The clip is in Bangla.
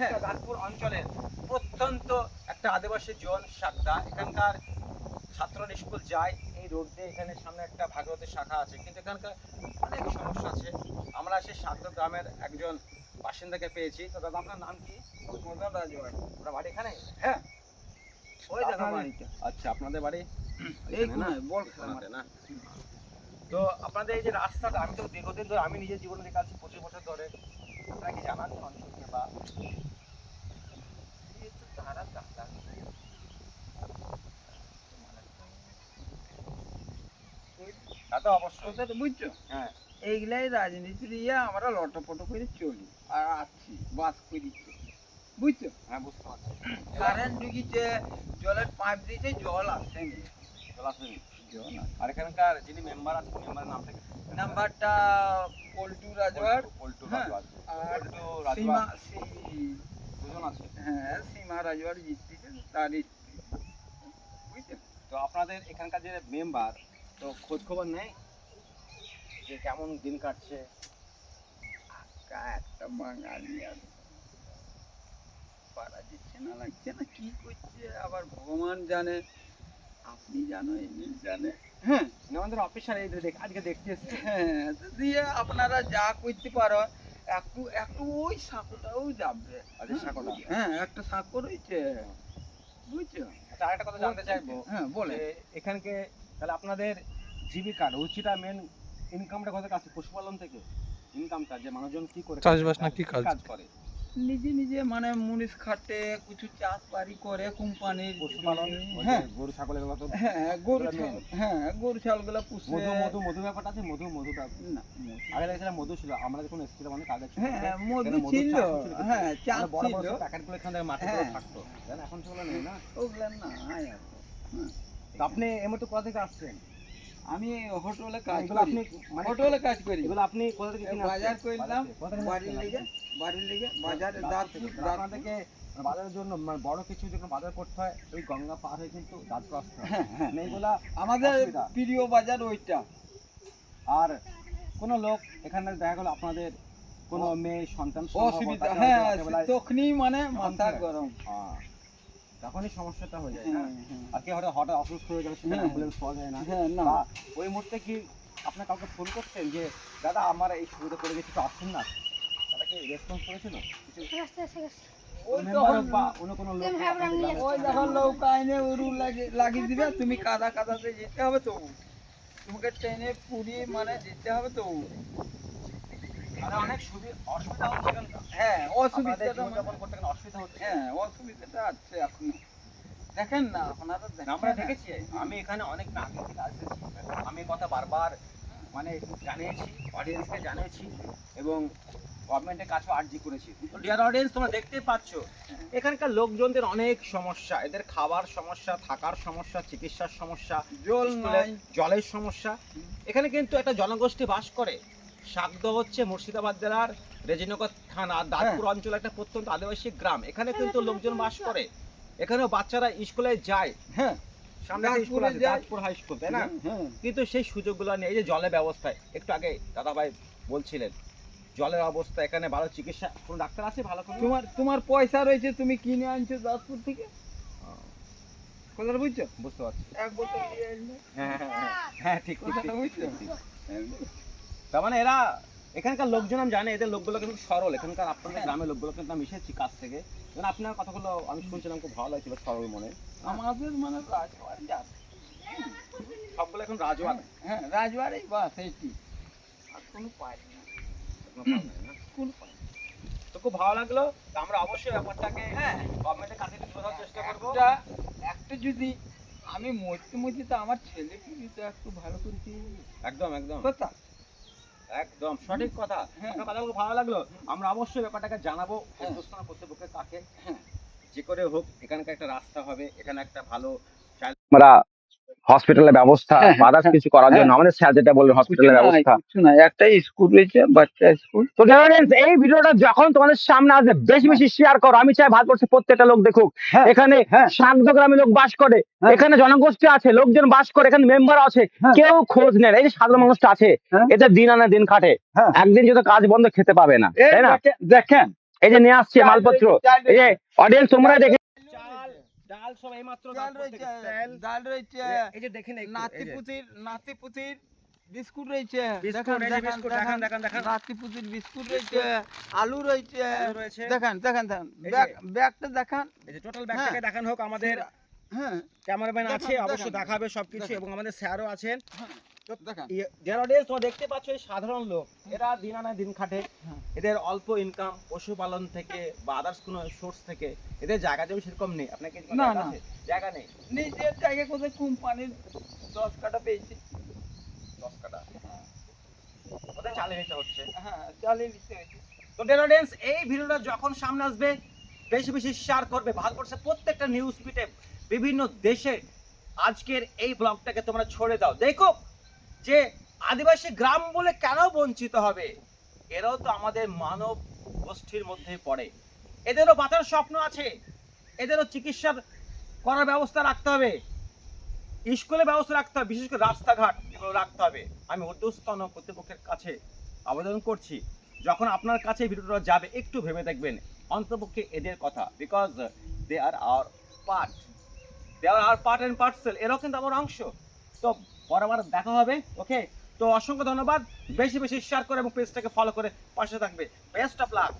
হ্যাঁ। নাগপুর অঞ্চলের প্রত্যন্ত একটা আদিবাসী জোন সাকদা এখানকার ছাত্ররা স্কুল যায় এই রোড দিয়ে। এখানে সামনে একটা ভাগবতের শাখা আছে। কিন্তু এখানকার অনেক সমস্যা আছে। আমরা সেই সাকদা গ্রামের একজন বাসিন্দাকে পেয়েছি। তো দাদা আপনার নাম কি? ওরা বাড়ি এখানে? হ্যাঁ। ওই বাড়িটা। আচ্ছা আপনাদের বাড়ি? এই না? বল না? তো আপনাদের এই যে রাস্তাটা আমি তো দীর্ঘদিন ধরে আমি নিজের জীবনে দেখে পঁচিশ বছর ধরে। আপনারা কি জানান অঞ্চলকে বা তারা তা তো অবশ্যই বুঝছ হ্যাঁ এইগুলাই রাজনীতির ইয়ে আমরা লটপট করে চলি আর আছি বাস করি বুঝছ? হ্যাঁ বুঝতে পারছি। কারেন্ট ঢুকিছে জলের পাইপ দিয়েছে জল আসেনি। চলে আসেন। জল আসে আর এখানকার যিনি মেম্বার আছেন মেম্বারের নামটা নাম্বারটা পল্টু রাজওয়ার পল্টু হ্যাঁ, রাজওয়ার আর সীমা দুজন আছে? হ্যাঁ সীমা রাজওয়ার জিততেছে তারই স্ত্রী। তো আপনাদের এখানকার যে মেম্বার তো খোঁজ খবর নেই? যে কেমন দিন কাটছে? একটা বাঙালি আছে পারা দিচ্ছে না লাগছে না কি করছে? আবার ভগবান জানে। আপনি জানো এমনি জানে। হ্যাঁ আমাদের অফিসার এই দেখ- আজকে দেখতে এসছে। হ্যাঁ দিয়ে আপনারা যা করতে পারো একটু একটু ওই সাঁকোটাও যাবে। আচ্ছা, সাঁকোটা? হ্যাঁ একটা সাঁকো রয়েছে। বুঝছ? আচ্ছা আরেকটা কথা জানতে চাইব হ্যাঁ বলে এখানকে তাহলে আপনাদের জীবিকা রুচিটা মেন ইনকামটা আছে পশুপালন থেকে? ইনকামটা যে মানুষজন কি করে চাষবাস না কি? কাজ করে? নিজে নিজে মানে মুনিশ খাটে কিছু চাষ বাড়ি করে কোম্পানির পশুপালন হ্যাঁ। গরু ছাগলের মতো হ্যাঁ গরু ছাগল হ্যাঁ গরু ছাগলগুলো পুষে। মধু মধু মধু ব্যাপারটা আছে মধু মধুটা না। আগে দেখছিলাম মধু ছিল আমরা যখন এসেছিলাম অনেক আগে ছিল। হ্যাঁ মধু ছিল। কিন্তু। হ্যাঁ চাষ বড় ছিল। প্যাকেটগুলো এখান থেকে মাটি হ্যাঁ। থাকতো। এখন সেগুলো নেই না? ওগুলো না হয়। হ্যাঁ। আপনি এই মুহূর্তে কোথা থেকে আসছেন? আমি হোটেলে কাজ করি। আপনি মানে হোটেলে কাজ করি। এগুলো আপনি কোথা থেকে কিনে বাজার? করলাম থেকে বাড়ির লেগে বাড়ির লেগে বাজারে দাঁত দাঁত থেকে। বাজারের জন্য মানে বড় কিছু যখন বাজার করতে হয় ওই গঙ্গা পার হয়ে কিন্তু দাঁত আসতে হয়। হ্যাঁ হ্যাঁ। মানে এইগুলা আমাদের প্রিয় বাজার ওইটা। আর কোনো লোক এখানে দেখা গেল আপনাদের কোনো মেয়ে সন্তান সহ অসুবিধা। হ্যাঁ তখনই মানে মাথা গরম। হ্যাঁ, তখনই সমস্যাটা হয়ে যায় হ্যাঁ হ্যাঁ। আর কেউ হয়তো হঠাৎ অসুস্থ হয়ে গেলে সেখানে হ্যাঁ। অ্যাম্বুলেন্স পাওয়া যায় না। হ্যাঁ বা ওই মুহূর্তে কি আপনার কাউকে ফোন করছেন যে দাদা আমার এই সুবিধা করে গেছি তো আসছেন না? তারা কি রেসপন্স করেছিল? লাগিয়ে দিবে তুমি কাদা কাদাতে যেতে হবে তো। তোমাকে ট্রেনে পুরি মানে যেতে হবে তো। অনেক সুবিধা অসুবিধা হচ্ছে হ্যাঁ জীবনযাপন করতে অসুবিধা হচ্ছে। হ্যাঁ অসুবিধাটা আছে এখন। দেখেন না আপনারা আমরা। দেখেছি আমি এখানে অনেক আগে থেকে আমি কথা বারবার মানে জানিয়েছি অডিয়েন্সকে জানিয়েছি এবং গভর্নমেন্টের কাছেও আর্জি করেছি। ডিয়ার অডিয়েন্স তোমরা দেখতেই পাচ্ছ এখানকার লোকজনদের অনেক সমস্যা। এদের খাবার সমস্যা থাকার সমস্যা চিকিৎসার সমস্যা জল জলের সমস্যা। এখানে কিন্তু একটা জনগোষ্ঠী বাস করে। শাকদ হচ্ছে মুর্শিদাবাদ জেলার রেজিনগর থানা দাঁতপুর অঞ্চল একটা প্রত্যন্ত আদিবাসী গ্রাম। এখানে কিন্তু লোকজন বাস করে। এখানেও বাচ্চারা স্কুলে যায়। হ্যাঁ। সামনে স্কুল আছে দাঁতপুর হাই স্কুল তাই না? হ্যাঁ কিন্তু সেই সুযোগগুলো নেই এই যে জলের ব্যবস্থায়। একটু আগে দাদাভাই বলছিলেন জলের অবস্থা এখানে ভালো চিকিৎসা। কোনো ডাক্তার আছে ভালো তোমার তোমার পয়সা রয়েছে তুমি কিনে আনছো দাসপুর থেকে? কথাটা বুঝছ? বুঝতে পারছি। এক বোতল হ্যাঁ হ্যাঁ, হ্যাঁ। হ্যাঁ ঠিক কথাটা বুঝছ। তার মানে এরা এখানকার লোকজন আমি জানি এদের লোকগুলো কিন্তু সরল। এখানকার আপনাদের হ্যাঁ। গ্রামের লোকগুলো কিন্তু আমি মিশেছি কাছ থেকে। যেমন আপনার কথাগুলো আমি শুনছিলাম খুব ভালো লাগছিল সরল মনে। আমাদের মানে রাজবাড়ি যাবে সবগুলো এখন রাজওয়ান হ্যাঁ রাজবাড়ি বাস এইটি আর কোনো পাই না। কোনো পাই তো খুব ভালো লাগল। আমরা অবশ্যই ব্যাপারটাকে হ্যাঁ। গভর্নমেন্টের কাছে ধরার চেষ্টা করব। একটা একটা যদি আমি মরতে মরতে তো আমার ছেলেকে যদি একটু ভালো করে একদম একদম। কথা। একদম সঠিক কথা হ্যাঁ। কথা ভালো লাগল আমরা অবশ্যই ব্যাপারটাকে জানাব হ্যাঁ। হিন্দুস্তান কর্তৃপক্ষের কাকে হ্যাঁ। যে করে হোক এখানকার একটা রাস্তা হবে এখানে একটা ভালো আমরা হসপিটালের ব্যবস্থা হ্যাঁ, হ্যাঁ, আদার্স কিছু করার জন্য আমাদের স্যার যেটা বললেন হসপিটালের ব্যবস্থা। কিছু না একটাই স্কুল রয়েছে বাচ্চা স্কুল তো এই ভিডিওটা যখন তোমাদের সামনে আসবে বেশি বেশি শেয়ার করো। আমি চাই ভারতবর্ষে প্রত্যেকটা লোক দেখুক। হ্যাঁ, এখানে হ্যাঁ। শান্ত গ্রামে লোক বাস করে হ্যাঁ। এখানে জনগোষ্ঠী আছে লোকজন বাস করে এখানে মেম্বার আছে হ্যাঁ। কেউ খোঁজ নেন এই যে সাধারণ মানুষটা আছে হ্যাঁ। এটা দিন আনে দিন খাটে। হ্যাঁ। একদিন যদি কাজ বন্ধ খেতে পাবে না তাই না? দেখেন- এই যে নিয়ে আসছে মালপত্র। এই যে অডিয়েন্স তোমরা দেখে ডাল সব এইমাত্র ডাল রয়েছে ডাল রয়েছে এই যে দেখেন বিস্কুট রয়েছে। দেখেন দেখেন দেখেন বিস্কুট, রয়েছে আলু রয়েছে। দেখেন দেখেন দেখান ব্যাগটা দেখেন। এই যে টোটাল হ্যাঁ। ব্যাগটাকে দেখানো হোক আমাদের। হ্যাঁ। ক্যামেরাম্যান আছে অবশ্যই দেখাবে সবকিছু। এবং আমাদের স্যারও আছেন। হ্যাঁ, যারা তোমরা দেখতে পাচ্ছ এই সাধারণ লোক। এরা দিন আনা দিন খাটে। হ্যাঁ। এদের অল্প ইনকাম পশুপালন থেকে বা আদার্স কোনো সোর্স থেকে এদের জায়গা জমি সেরকম নেই। আপনাকে না, না। জায়গা নেই? নিজের জায়গায় কোথায় কোম্পানির দশ কাটা পেয়েছি? দশ কাটা ওদের চালিয়ে নিতে হচ্ছে? হ্যাঁ চালিয়ে নিতে হয়েছে তো এই ভিডিওটা যখন সামনে আসবে বেশি বেশি শেয়ার করবে ভারতবর্ষের প্রত্যেকটা নিউজ ফিটে বিভিন্ন দেশে। আজকের এই ব্লগটাকে তোমরা ছড়ে দাও। দেখো যে আদিবাসী গ্রাম বলে কেন বঞ্চিত হবে? এরাও তো আমাদের মানব গোষ্ঠীর মধ্যে পড়ে। এদেরও বাঁচার স্বপ্ন আছে। এদেরও চিকিৎসার করার ব্যবস্থা রাখতে হবে। স্কুলে ব্যবস্থা রাখতে হবে, বিশেষ করে রাস্তাঘাট এগুলো রাখতে হবে। আমি ঊর্ধ্বস্তন কর্তৃপক্ষের কাছে আবেদন করছি, যখন আপনার কাছে ভিডিওটা যাবে, একটু ভেবে দেখবেন। অন্তপক্ষে এদের কথা because they are our part they are our part and parcel এরাও কিন্তু আমার অংশ। তো পরবার দেখা হবে ওকে তো অসংখ্য ধন্যবাদ। বেশি বেশি শেয়ার করে এবং পেজটাকে ফলো করে পাশে থাকবে। Best of luck